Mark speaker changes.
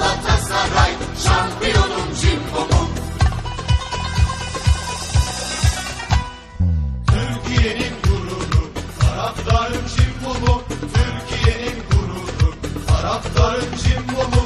Speaker 1: Galatasaray şampiyonum cimbomum. Türkiye'nin gururu taraftarım cimbomum. Türkiye'nin gururu taraftarım cimbomum.